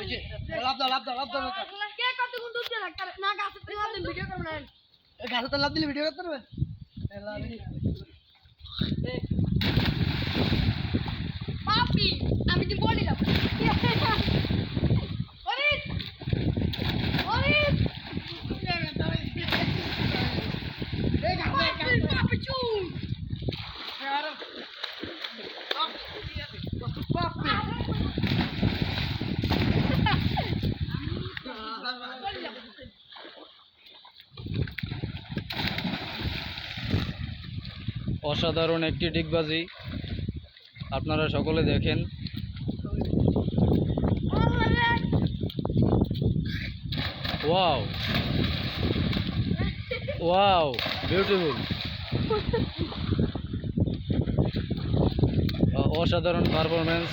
হয়েছে লাভ দাও লাভ দাও লাভ দাও কে কতক্ষণ ডুবতে থাকতে না গাছে তো লাভ ভিডিও করব না। গাছে তো লাভ দিলে ভিডিও করতে পারবে? পাপি আমি তো বলি না। ওরে ওরে পাপি পাপি চুন অসাধারণ একটি ডিগবাজি। আপনারা সকলে দেখেন। ওয়াও। Wow beautiful. অসাধারণ পারফরমেন্স